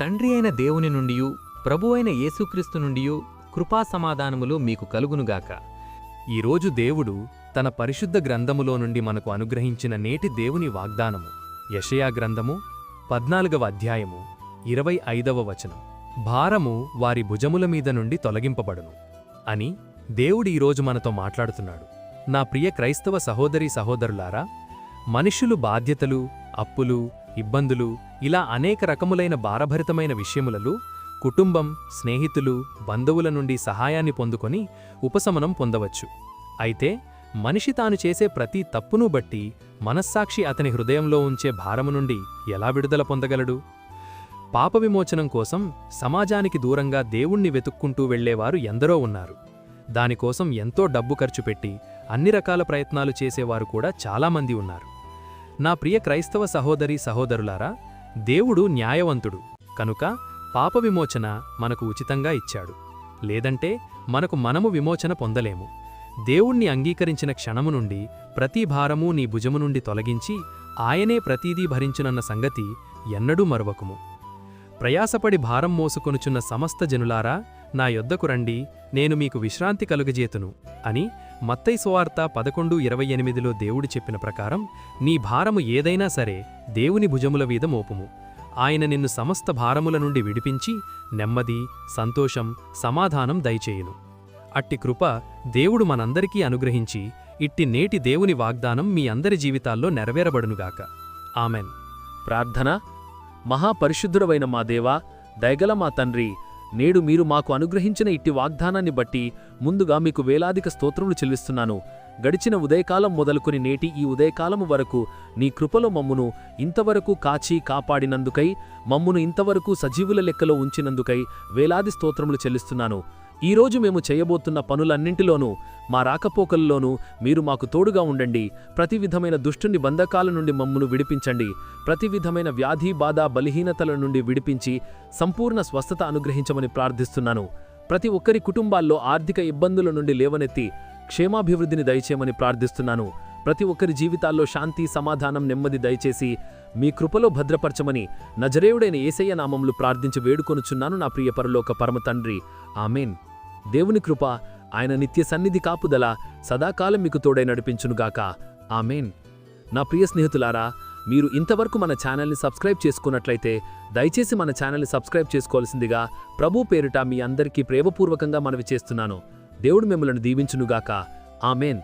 తండ్రి అయిన దేవుని నుండి ప్రభు అయిన యేసుక్రీస్తు నుండి కృపా సమాధానములు మీకు కలుగునుగాక. ఈరోజు దేవుడు తన పరిశుద్ధ గ్రంథములో నుండి మనకు అనుగ్రహించిన నేటి దేవుని వాగ్దానము. యషయా గ్రంథము పద్నాలుగవ అధ్యాయము ఇరవై ఐదవ వచనం. భారము వారి భుజముల మీద నుండి తొలగింపబడును అని దేవుడు ఈరోజు మనతో మాట్లాడుతున్నాడు. నా ప్రియ క్రైస్తవ సహోదరీ సహోదరులారా మనుషులు బాధ్యతలు అప్పులు ఇబ్బందులు ఇలా అనేక రకములైన భారభరితమైన విషయములలో కుటుంబం స్నేహితులు బంధువుల నుండి సహాయాన్ని పొందుకొని ఉపశమనం పొందవచ్చు. అయితే మనిషి తాను చేసే ప్రతి తప్పును బట్టి మనస్సాక్షి అతని హృదయంలో ఉంచే భారము నుండి ఎలా విడుదల పొందగలడు? పాప విమోచనం కోసం సమాజానికి దూరంగా దేవుణ్ణి వెతుక్కుంటూ వెళ్ళేవారు ఎందరో ఉన్నారు. దానికోసం ఎంతో డబ్బు ఖర్చు పెట్టి అన్ని రకాల ప్రయత్నాలు చేసేవారు కూడా చాలామంది ఉన్నారు. నా ప్రియ క్రైస్తవ సహోదరి సహోదరులారా దేవుడు న్యాయవంతుడు కనుక పాప విమోచన మనకు ఉచితంగా ఇచ్చాడు. లేదంటే మనకు మనము విమోచన పొందలేము. దేవుణ్ణి అంగీకరించిన క్షణము నుండి ప్రతి భారమూ నీ భుజము నుండి తొలగించి ఆయనే ప్రతీదీ భరించునన్న సంగతి ఎన్నడూ మరువకుము. ప్రయాసపడి భారం మోసుకొనుచున్న సమస్త జనులారా నా యొద్దకు రండి నేను మీకు విశ్రాంతి కలుగజేతును అని మత్తైసువార్త పదకొండు ఇరవై ఎనిమిదిలో దేవుడు చెప్పిన ప్రకారం నీ భారము ఏదైనా సరే దేవుని భుజముల మీద మోపుము. ఆయన నిన్ను సమస్త భారముల నుండి విడిపించి నెమ్మది సంతోషం సమాధానం దయచేయును. అట్టి కృప దేవుడు మనందరికీ అనుగ్రహించి ఇట్టి నేటి దేవుని వాగ్దానం మీ అందరి జీవితాల్లో నెరవేరబడునుగాక. ఆమెన్. ప్రార్థన. మహాపరిశుద్ధుడవైన మా దేవా దయగల మా తండ్రి నేడు మీరు మాకు అనుగ్రహించిన ఇట్టి వాగ్దానాన్ని బట్టి ముందుగా మీకు వేలాదిక స్తోత్రములు చెల్లిస్తున్నాను. గడిచిన ఉదయకాలం మొదలుకొని నేటి ఈ ఉదయకాలము వరకు నీ కృపలో మమ్మును ఇంతవరకు కాచి కాపాడినందుకై మమ్మును ఇంతవరకు సజీవుల లెక్కలో ఉంచినందుకై వేలాది స్తోత్రములు చెల్లిస్తున్నాను. ఈరోజు మేము చేయబోతున్న పనులన్నింటిలోనూ మా రాకపోకల్లోనూ మీరు మాకు తోడుగా ఉండండి. ప్రతి విధమైన దుష్టుని బంధకాల నుండి మమ్మును విడిపించండి. ప్రతి విధమైన వ్యాధి బాధ బలహీనతల నుండి విడిపించి సంపూర్ణ స్వస్థత అనుగ్రహించమని ప్రార్థిస్తున్నాను. ప్రతి ఒక్కరి కుటుంబాల్లో ఆర్థిక ఇబ్బందుల నుండి లేవనెత్తి క్షేమాభివృద్ధిని దయచేయమని ప్రార్థిస్తున్నాను. ప్రతి ఒక్కరి జీవితాల్లో శాంతి సమాధానం నెమ్మది దయచేసి మీ కృపలో భద్రపరచమని నజరేయుడైన ఏసయ్య నామములు ప్రార్థించి వేడుకొనుచున్నాను నా ప్రియ పరలోక పరమ తండ్రి. ఆమెన్. దేవుని కృప ఆయన నిత్య సన్నిధి కాపుదల సదాకాలం మీకు తోడై నడిపించునుగాక. ఆమెన్. నా ప్రియ స్నేహితులారా మీరు ఇంతవరకు మన ఛానల్ని సబ్స్క్రైబ్ చేసుకున్నట్లయితే దయచేసి మన ఛానల్ని సబ్స్క్రైబ్ చేసుకోవాల్సిందిగా ప్రభు పేరిట మీ అందరికీ ప్రేమపూర్వకంగా మనవి చేస్తున్నాను. దేవుడు మిమ్మల్ని దీవించునుగాక. ఆమెన్.